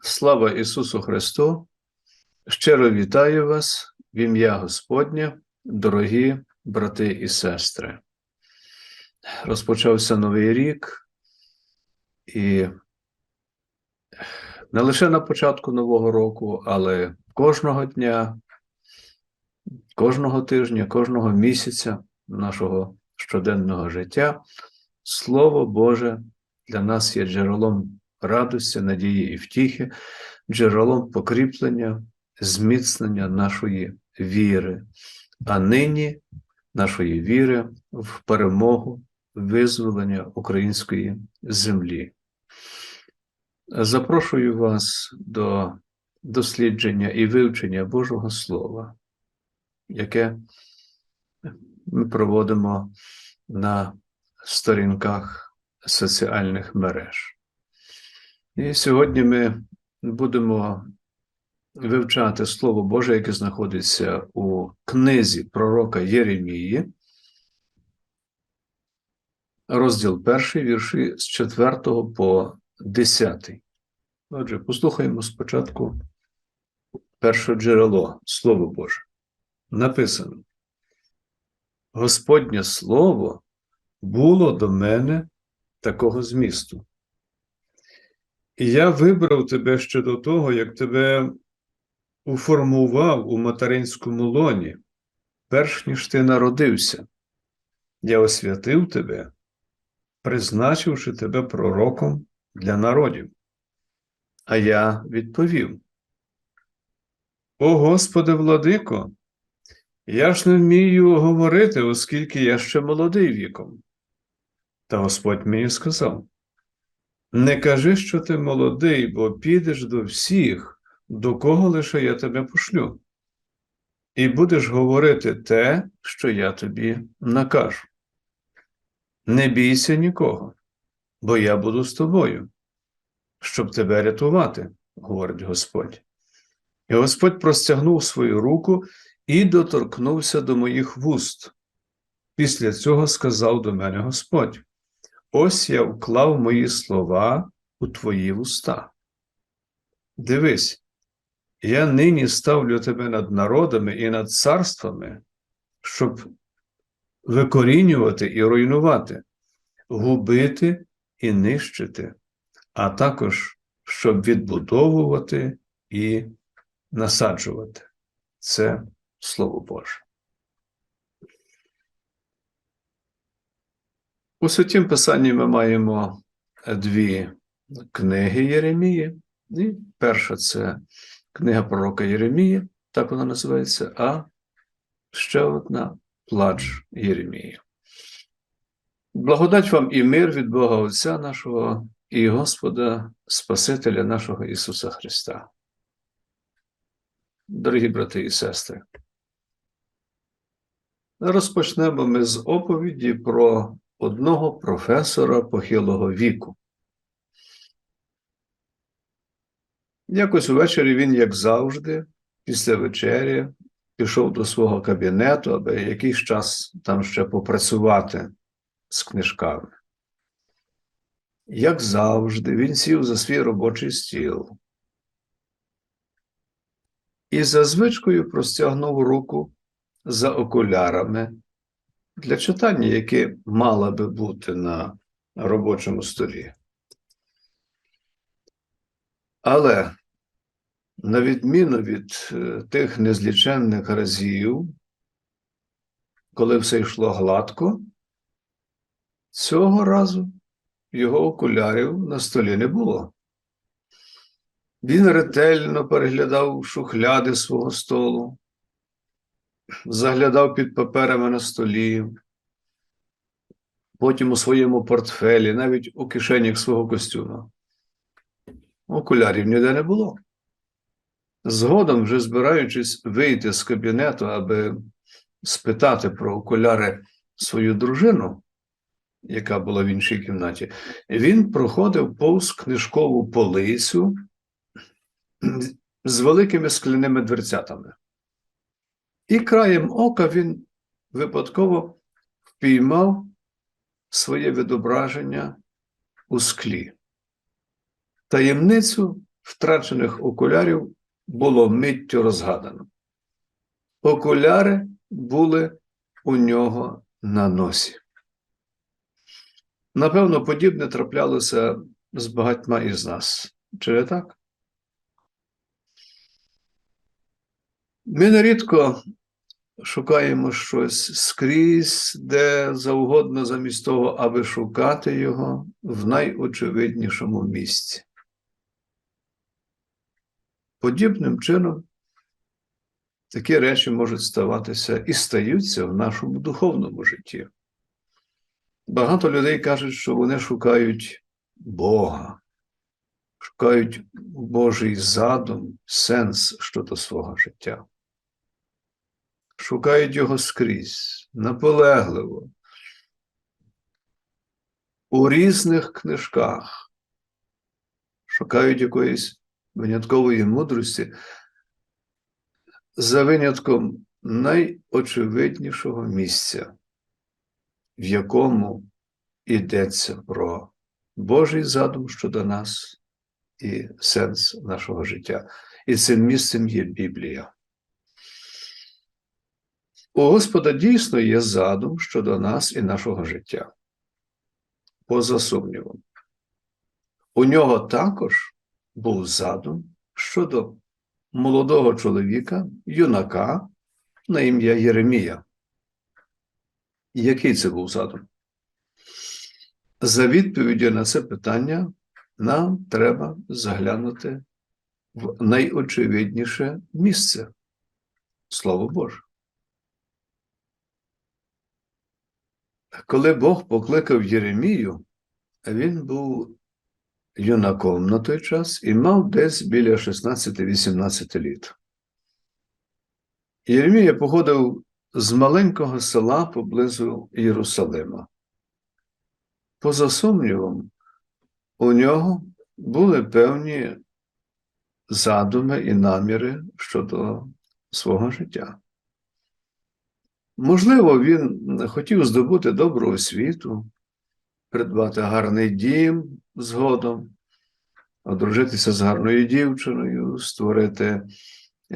Слава Ісусу Христу! Щиро вітаю вас в ім'я Господнє, дорогі брати і сестри. Розпочався новий рік, і не лише на початку нового року, але кожного дня, кожного тижня, кожного місяця нашого щоденного життя Слово Боже для нас є джерелом радості, надії і втіхи, джерелом покріплення, зміцнення нашої віри, а нині нашої віри в перемогу, визволення української землі. Запрошую вас до дослідження і вивчення Божого Слова, яке ми проводимо на сторінках соціальних мереж. І сьогодні ми будемо вивчати Слово Боже, яке знаходиться у книзі пророка Єремії, розділ перший, вірші з 4 по 10. Отже, послухаємо спочатку перше джерело, Слово Боже. Написано: Господнє Слово було до мене такого змісту. Я вибрав тебе ще до того, як тебе уформував у материнському лоні, перш ніж ти народився. Я освятив тебе, призначивши тебе пророком для народів. А я відповів: О Господи, владико, я ж не вмію говорити, оскільки я ще молодий віком. Та Господь мені сказав: Не кажи, що ти молодий, бо підеш до всіх, до кого лише я тебе пошлю, і будеш говорити те, що я тобі накажу. Не бійся нікого, бо я буду з тобою, щоб тебе рятувати, говорить Господь. І Господь простягнув свою руку і доторкнувся до моїх вуст. Після цього сказав до мене Господь. Ось я вклав мої слова у твої вуста. Дивись, я нині ставлю тебе над народами і над царствами, щоб викорінювати і руйнувати, губити і нищити, а також щоб відбудовувати і насаджувати. Це Слово Боже. У Святім Писанні ми маємо дві книги Єремії. І перша це книга пророка Єремії, так вона називається, а ще одна плач Єремії. Благодать вам і мир від Бога Отця нашого і Господа Спасителя нашого Ісуса Христа. Дорогі брати і сестри, розпочнемо ми з оповіді про одного професора похилого віку. Якось увечері він, як завжди, після вечері пішов до свого кабінету, аби якийсь час там ще попрацювати з книжками. Як завжди, він сів за свій робочий стіл і за звичкою простягнув руку за окулярами для читання, яке мало би бути на робочому столі. Але, на відміну від е, тих незліченних разів, коли все йшло гладко, цього разу його окулярів на столі не було. Він ретельно переглядав шухляди свого столу, заглядав під паперами на столі, потім у своєму портфелі, навіть у кишенях свого костюма. Окулярів ніде не було. Згодом, вже збираючись вийти з кабінету, аби спитати про окуляри свою дружину, яка була в іншій кімнаті, він проходив повз книжкову полицю з великими скляними дверцятами. І краєм ока він випадково впіймав своє відображення у склі. Таємницю втрачених окулярів було миттю розгадано. Окуляри були у нього на носі. Напевно, подібне траплялося з багатьма із нас. Чи не так? Ми нерідко шукаємо щось скрізь, де завгодно, замість того, аби шукати його в найочевиднішому місці. Подібним чином такі речі можуть ставатися і стаються в нашому духовному житті. Багато людей кажуть, що вони шукають Бога, шукають Божий задум, сенс щодо свого життя. Шукають його скрізь, наполегливо, у різних книжках, шукають якоїсь виняткової мудрості за винятком найочевиднішого місця, в якому йдеться про Божий задум щодо нас і сенс нашого життя. І цим місцем є Біблія. У Господа дійсно є задум щодо нас і нашого життя. Поза сумнівом. У нього також був задум щодо молодого чоловіка, юнака на ім'я Єремія. Який це був задум? За відповіддю на це питання нам треба заглянути в найочевидніше місце Слово Боже. Коли Бог покликав Єремію, він був юнаком на той час і мав десь біля 16-18 літ. Єремія походив з маленького села поблизу Єрусалима. Поза сумнівом, у нього були певні задуми і наміри щодо свого життя. Можливо, він хотів здобути добру освіту, придбати гарний дім згодом, одружитися з гарною дівчиною, створити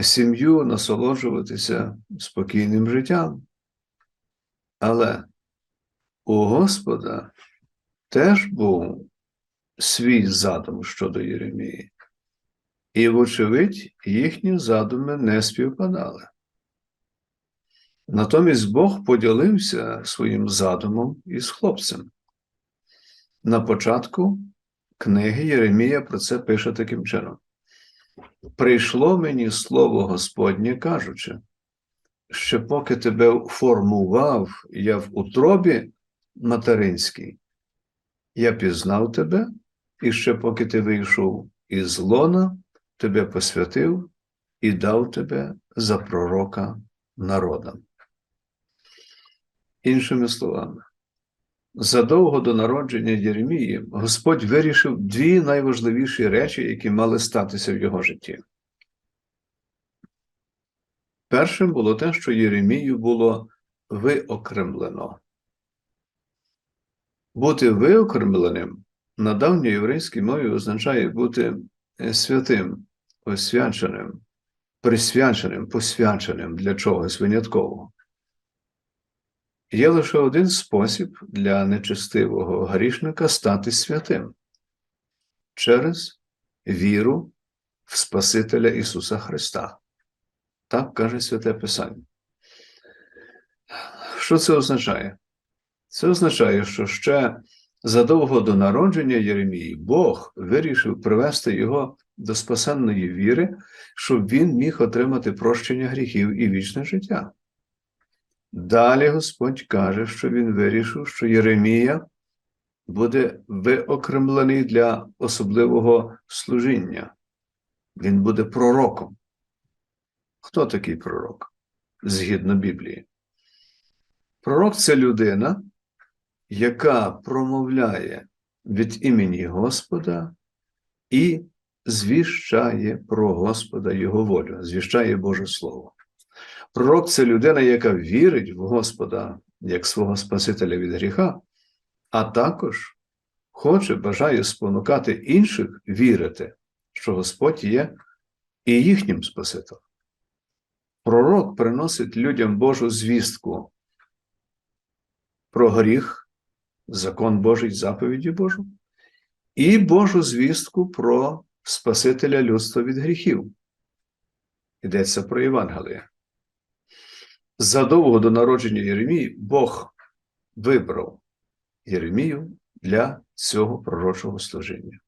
сім'ю, насолоджуватися спокійним життям. Але у Господа теж був свій задум щодо Єремії, і, вочевидь, їхні задуми не співпадали. Натомість Бог поділився своїм задумом із хлопцем. На початку книги Єремія про це пише таким чином: Прийшло мені слово Господнє, кажучи, що поки тебе формував я в утробі материнській, я пізнав тебе, і ще поки ти вийшов із лона, тебе посвятив і дав тебе за пророка народам. Іншими словами, задовго до народження Єремії Господь вирішив дві найважливіші речі, які мали статися в його житті. Першим було те, що Єремію було виокремлено. Бути виокремленим на давньоєврейській мові означає бути святим, освяченим, присвяченим, посвяченим для чогось виняткового. Є лише один спосіб для нечестивого грішника стати святим через віру в Спасителя Ісуса Христа. Так каже Святе Писання. Що це означає? Це означає, що ще задовго до народження Єремії Бог вирішив привести його до спасенної віри, щоб він міг отримати прощення гріхів і вічне життя. Далі Господь каже, що він вирішив, що Єремія буде виокремлений для особливого служіння. Він буде пророком. Хто такий пророк? Згідно Біблії? Пророк це людина, яка промовляє від імені Господа і звіщає про Господа Його волю, звіщає Боже Слово. Пророк це людина, яка вірить в Господа як свого Спасителя від гріха, а також хоче, бажає спонукати інших вірити що Господь є і їхнім Спасителем. Пророк приносить людям Божу звістку про гріх, закон Божий, заповіді Божу, і Божу звістку про Спасителя людства від гріхів. Йдеться про Євангеліє. Задовго до народження Єремії Бог вибрав Єремію для цього пророчого служіння.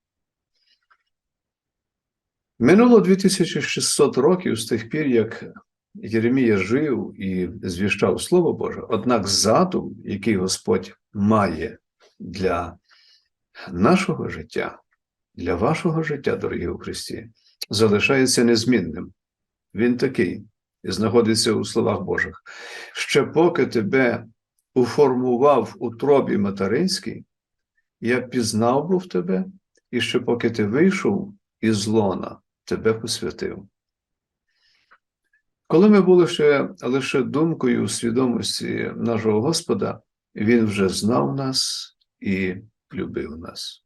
Минуло 2600 років з тих пір, як Єремія жив і звіщав Слово Боже, однак задум, який Господь має для нашого життя, для вашого життя, дорогі у Христі, залишається незмінним. Він такий знаходиться у словах Божих. Ще поки тебе уформував у тробі материнській, я пізнав був тебе, і ще поки ти вийшов із лона, тебе посвятив. Коли ми були ще лише думкою свідомості нашого Господа, Він вже знав нас і любив нас.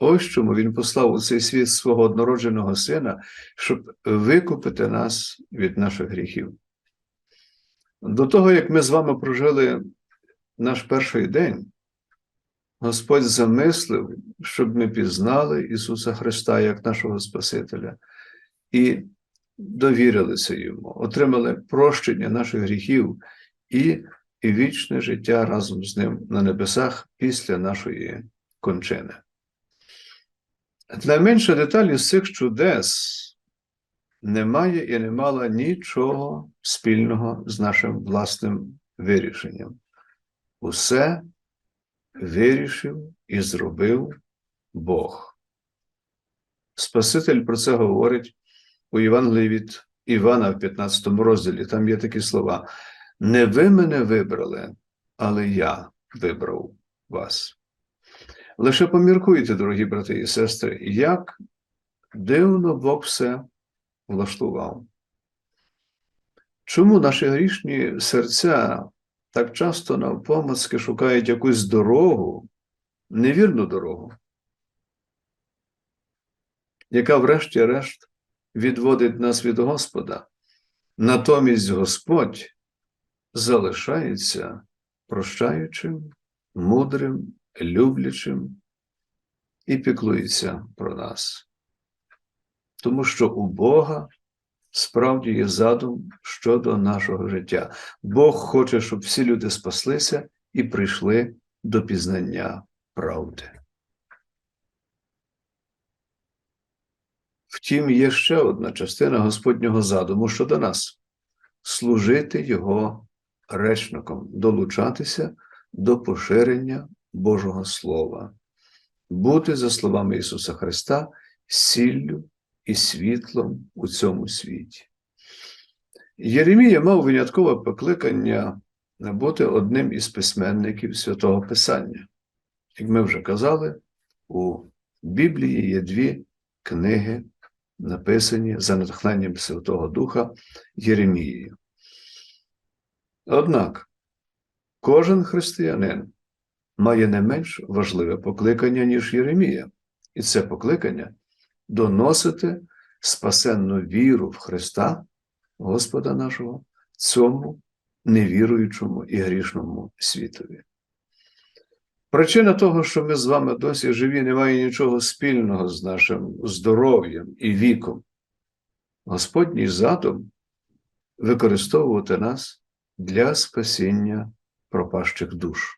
Ось чому Він послав у цей світ свого однородженого сина, щоб викупити нас від наших гріхів. До того, як ми з вами прожили наш перший день, Господь замислив, щоб ми пізнали Ісуса Христа як нашого Спасителя і довірилися Йому, отримали прощення наших гріхів і, вічне життя разом з Ним на небесах після нашої кончини. Найменша деталь із цих чудес немає і не мала нічого спільного з нашим власним вирішенням. Усе вирішив і зробив Бог. Спаситель про це говорить у Євангелії від Івана в 15 розділі. Там є такі слова: Не ви мене вибрали, але я вибрав вас. Лише поміркуйте, дорогі брати і сестри, як дивно Бог все влаштував. Чому наші грішні серця так часто навпомацки шукають якусь дорогу, невірну дорогу, яка, врешті-решт, відводить нас від Господа. Натомість Господь залишається прощаючим, мудрим, люблячим і піклується про нас. Тому що у Бога справді є задум щодо нашого життя. Бог хоче, щоб всі люди спаслися і прийшли до пізнання правди. Втім, є ще одна частина Господнього задуму щодо нас служити Його речником, долучатися до поширення Божого Слова, бути, за словами Ісуса Христа, сіллю і світлом у цьому світі. Єремія мав виняткове покликання бути одним із письменників святого Писання. Як ми вже казали, у Біблії є дві книги, написані за натхненням Святого Духа Єремією. Однак кожен християнин має не менш важливе покликання, ніж Єремія, і це покликання доносити спасенну віру в Христа, Господа нашого, цьому невіруючому і грішному світові. Причина того, що ми з вами досі живі, не має нічого спільного з нашим здоров'ям і віком. Господній задум використовувати нас для спасіння пропащих душ.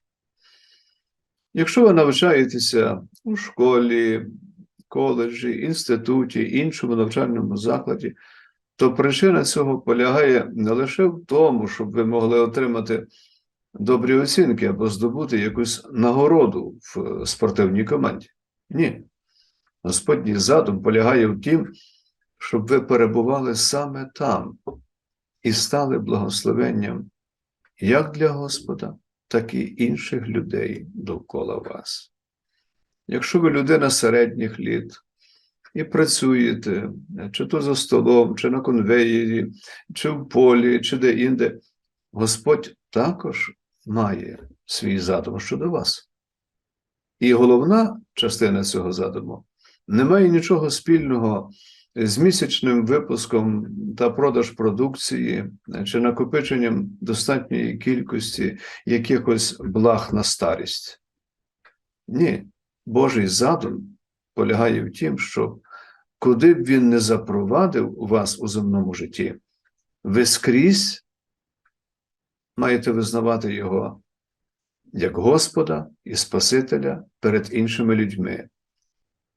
Якщо ви навчаєтеся у школі, коледжі, інституті, іншому навчальному закладі, то причина цього полягає не лише в тому, щоб ви могли отримати добрі оцінки або здобути якусь нагороду в спортивній команді. Ні. Господній задум полягає в тім, щоб ви перебували саме там і стали благословенням як для Господа, так і інших людей довкола вас. Якщо ви людина середніх літ і працюєте, чи то за столом, чи на конвеєрі, чи в полі, чи де-інде, Господь також має свій задум щодо вас. І головна частина цього задуму немає нічого спільного з місячним випуском та продаж продукції чи накопиченням достатньої кількості якихось благ на старість. Ні, Божий задум полягає в тім, що куди б він не запровадив вас у земному житті, ви скрізь маєте визнавати Його як Господа і Спасителя перед іншими людьми.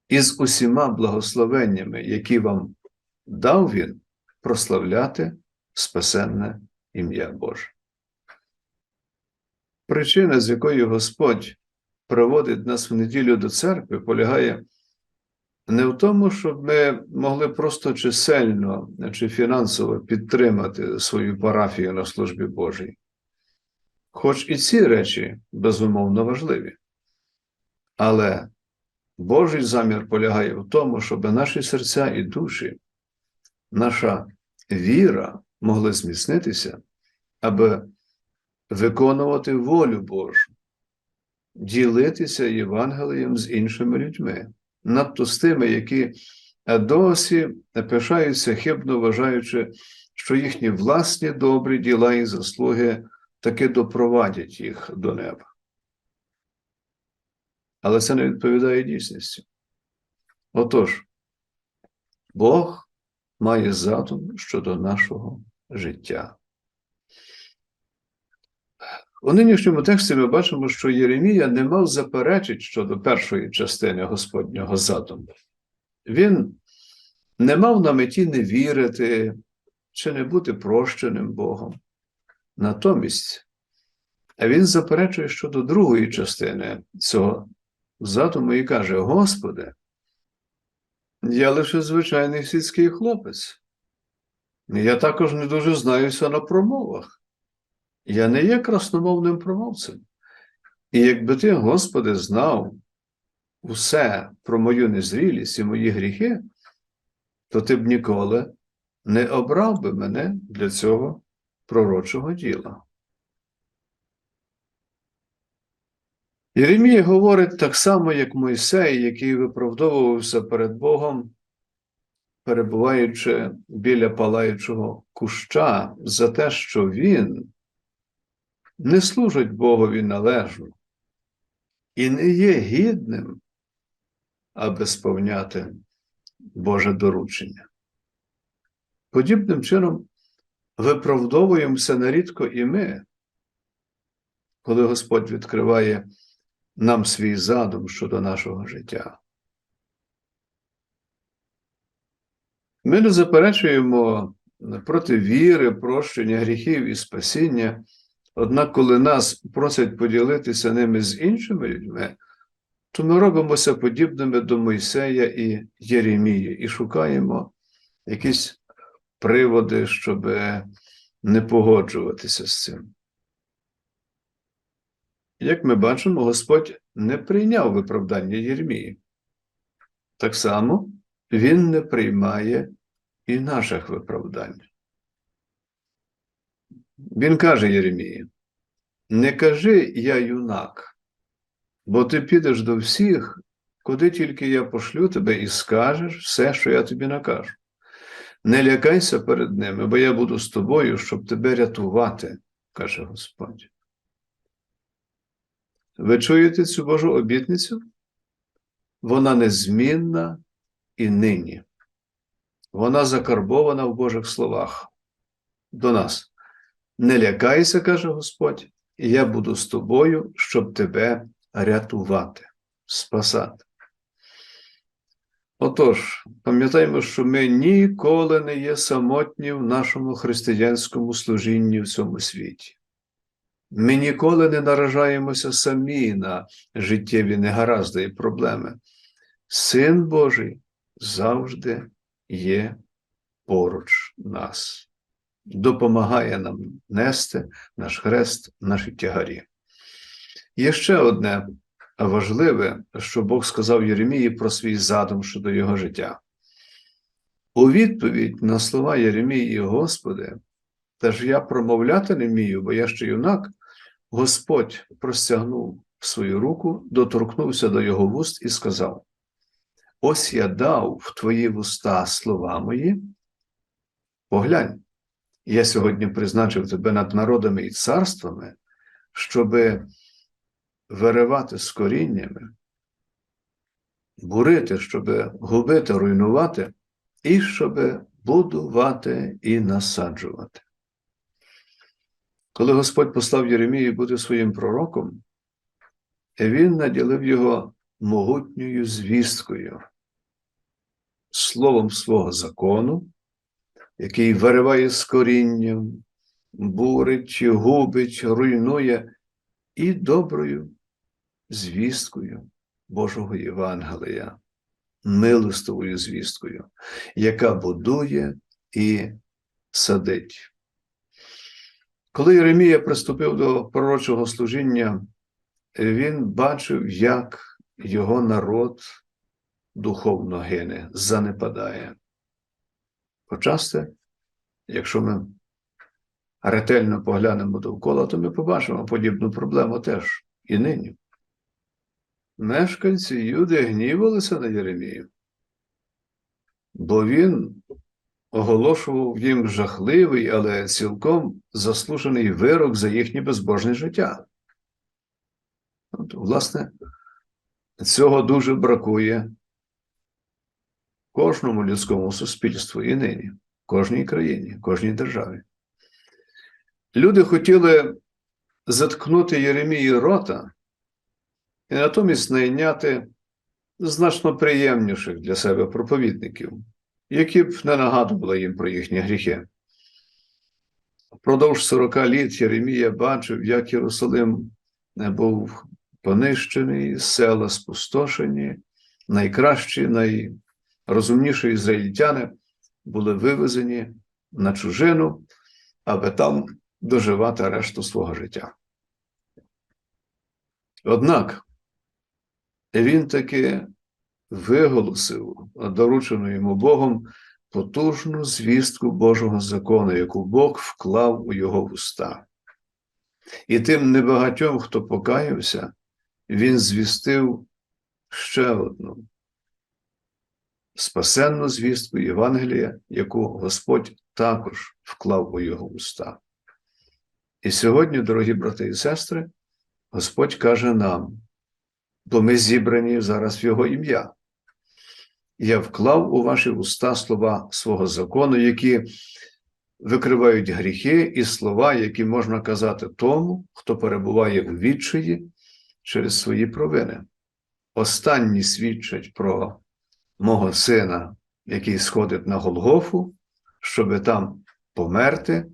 І з усіма благословеннями, які вам дав Він, прославляти спасенне ім'я Боже. Причина, з якої Господь проводить нас в неділю до церкви, полягає не в тому, щоб ми могли просто чисельно чи фінансово підтримати свою парафію на службі Божій. Хоч і ці речі безумовно важливі. Але Божий замір полягає в тому, щоб наші серця і душі, наша віра могли зміцнитися, аби виконувати волю Божу, ділитися Євангелієм з іншими людьми, надто з тими, які досі пишаються хибно вважаючи, що їхні власні добрі діла і заслуги таки допровадять їх до неба. Але це не відповідає дійсності. Отож, Бог має задум щодо нашого життя. У нинішньому тексті ми бачимо, що Єремія не мав заперечень щодо першої частини Господнього задуму. Він не мав на меті не вірити чи не бути прощеним Богом. Натомість він заперечує щодо другої частини цього задуму і каже: Господи, я лише звичайний сільський хлопець. Я також не дуже знаюся на промовах. Я не є красномовним промовцем. І якби ти, Господи, знав усе про мою незрілість і мої гріхи, то ти б ніколи не обрав би мене для цього пророчого діла. Єремія говорить так само, як Мойсей, який виправдовувався перед Богом, перебуваючи біля палаючого куща, за те, що він не служить Богові належно і не є гідним, аби сповняти Боже доручення. Подібним чином виправдовуємося нерідко і ми, коли Господь відкриває нам свій задум щодо нашого життя. Ми не заперечуємо проти віри, прощення гріхів і спасіння, однак, коли нас просять поділитися ними з іншими людьми, то ми робимося подібними до Мойсея і Єремії і шукаємо якісь приводи, щоб не погоджуватися з цим. Як ми бачимо, Господь не прийняв виправдання Єрмії. Так само Він не приймає і наших виправдань. Він каже Єремії: не кажи я юнак, бо ти підеш до всіх, куди тільки я пошлю тебе і скажеш все, що я тобі накажу. Не лякайся перед ними, бо я буду з тобою, щоб тебе рятувати, каже Господь. Ви чуєте цю Божу обітницю? Вона незмінна і нині. Вона закарбована в Божих словах до нас. Не лякайся, каже Господь, я буду з тобою, щоб тебе рятувати, спасати. Отож, пам'ятаємо, що ми ніколи не є самотні в нашому християнському служінні в цьому світі. Ми ніколи не наражаємося самі на життєві негаразди і проблеми. Син Божий завжди є поруч нас, допомагає нам нести наш хрест, наші тягарі. Є ще одне важливе, що Бог сказав Єремії про свій задум щодо його життя. У відповідь на слова Єремії, Господи, та ж я промовляти не вмію, бо я ще юнак. Господь простягнув свою руку, доторкнувся до його вуст і сказав: ось я дав в твої вуста слова мої. Поглянь, я сьогодні призначив тебе над народами і царствами, щоби виривати з коріннями, бурити, щоб губити, руйнувати, і щоб будувати і насаджувати. Коли Господь послав Єремію бути своїм пророком, він наділив його могутньою звісткою, словом свого закону, який вириває з корінням, бурить, губить, руйнує і доброю звісткою Божого Євангелія, милостовою звісткою, яка будує і садить. Коли Єремія приступив до пророчого служіння, він бачив, як його народ духовно гине, занепадає. Почасти, якщо ми ретельно поглянемо довкола, то ми побачимо подібну проблему теж і нині. Мешканці Юди гнівалися на Єремію, бо він оголошував їм жахливий, але цілком заслужений вирок за їхнє безбожне життя. От, власне, цього дуже бракує кожному людському суспільству і нині, кожній країні, кожній державі. Люди хотіли заткнути Єремії рота і натомість найняти значно приємніших для себе проповідників, які б не нагадували їм про їхні гріхи. Впродовж 40 літ Єремія бачив, як Єрусалим був понищений, села спустошені, найкращі, найрозумніші ізраїльтяни були вивезені на чужину, аби там доживати решту свого життя. Однак він таки виголосив доручену йому Богом потужну звістку Божого закону, яку Бог вклав у його вуста. І тим небагатьом, хто покаявся, він звістив ще одну спасенну звістку Євангелія, яку Господь також вклав у його уста. І сьогодні, дорогі брати і сестри, Господь каже нам, бо ми зібрані зараз в Його ім'я. Я вклав у ваші уста слова свого закону, які викривають гріхи і слова, які можна казати тому, хто перебуває у відчаї через свої провини. Останні свідчать про мого сина, який сходить на Голгофу, щоби там померти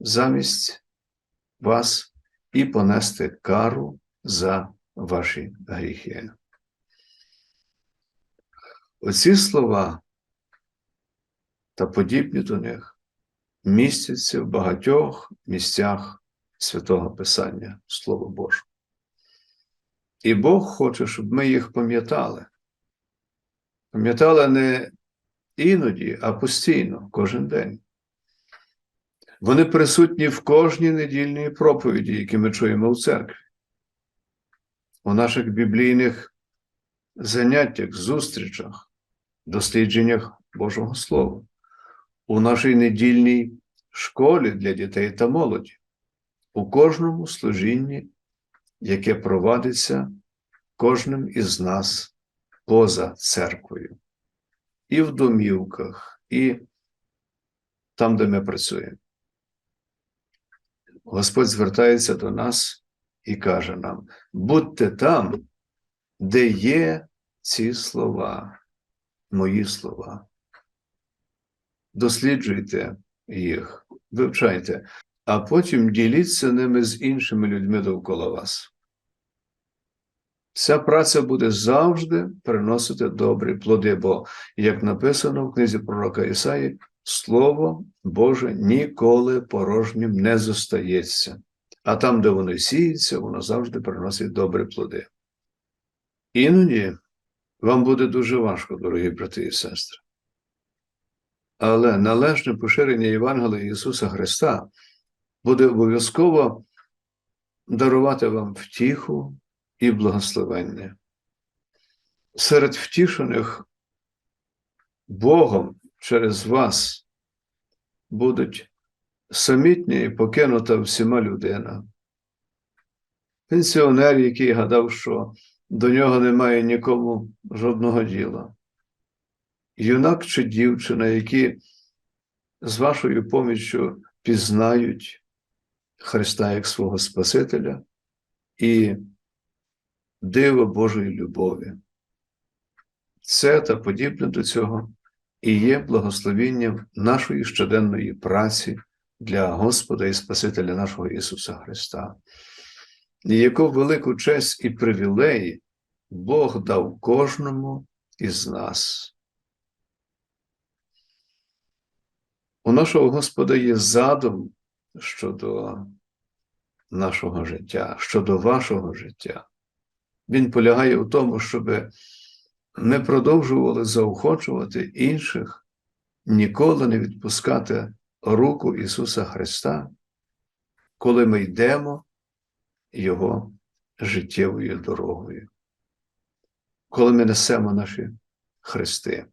замість вас і понести кару за ваші гріхи. Оці слова та подібні до них містяться в багатьох місцях святого Писання, Слово Боже. І Бог хоче, щоб ми їх пам'ятали. Пам'ятали не іноді, а постійно, кожен день. Вони присутні в кожній недільній проповіді, які ми чуємо в церкві, у наших біблійних заняттях, зустрічах, дослідженнях Божого Слова, у нашій недільній школі для дітей та молоді, у кожному служінні, яке провадиться кожним із нас поза церквою, і в домівках, і там, де ми працюємо. Господь звертається до нас і каже нам: будьте там, де є ці слова, мої слова. Досліджуйте їх, вивчайте, а потім діліться ними з іншими людьми довкола вас. Ця праця буде завжди приносити добрі плоди, бо, як написано в книзі пророка Ісаї, Слово Боже ніколи порожнім не зостається, а там, де воно сіється, воно завжди приносить добрі плоди. Іноді вам буде дуже важко, дорогі брати і сестри. Але належне поширення Євангелія Ісуса Христа буде обов'язково дарувати вам втіху і благословення. Серед втішених Богом через вас будуть самітня і покинута всіма людина. Пенсіонер, який гадав, що до нього немає нікому жодного діла. Юнак чи дівчина, які з вашою поміччю пізнають Христа як свого Спасителя і диво Божої любові. Це та подібне до цього і є благословенням нашої щоденної праці для Господа і Спасителя нашого Ісуса Христа. І яку велику честь і привілеї Бог дав кожному із нас. У нашого Господа є задум щодо нашого життя, щодо вашого життя. Він полягає у тому, щоб ми продовжували заохочувати інших, ніколи не відпускати руку Ісуса Христа, коли ми йдемо Його життєвою дорогою, коли ми несемо наші хрести.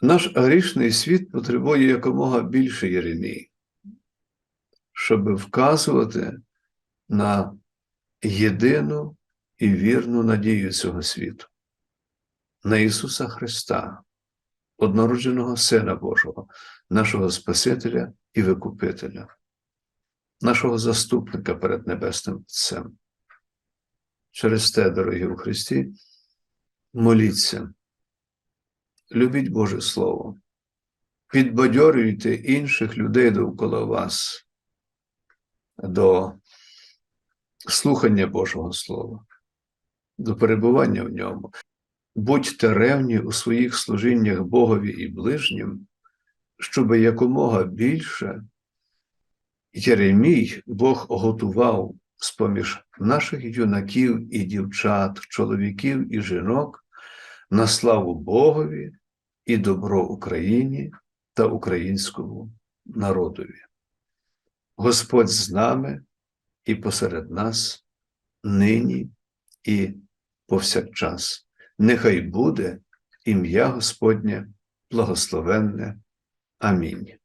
Наш грішний світ потребує якомога більше Єремії, щоб вказувати на єдину і вірну надію цього світу, на Ісуса Христа, однородженого Сина Божого, нашого Спасителя і Викупителя, нашого заступника перед Небесним Отцем. Через те, дорогі у Христі, моліться, любіть Боже Слово, підбадьорюйте інших людей довкола вас до слухання Божого Слова, до перебування в ньому. Будьте ревні у своїх служіннях Богові і ближнім, щоб якомога більше Єремій Бог готував з-поміж наших юнаків і дівчат, чоловіків і жінок на славу Богові і добро Україні та українському народові. Господь з нами і посеред нас, нині і повсякчас. Нехай буде ім'я Господнє благословенне. Амінь.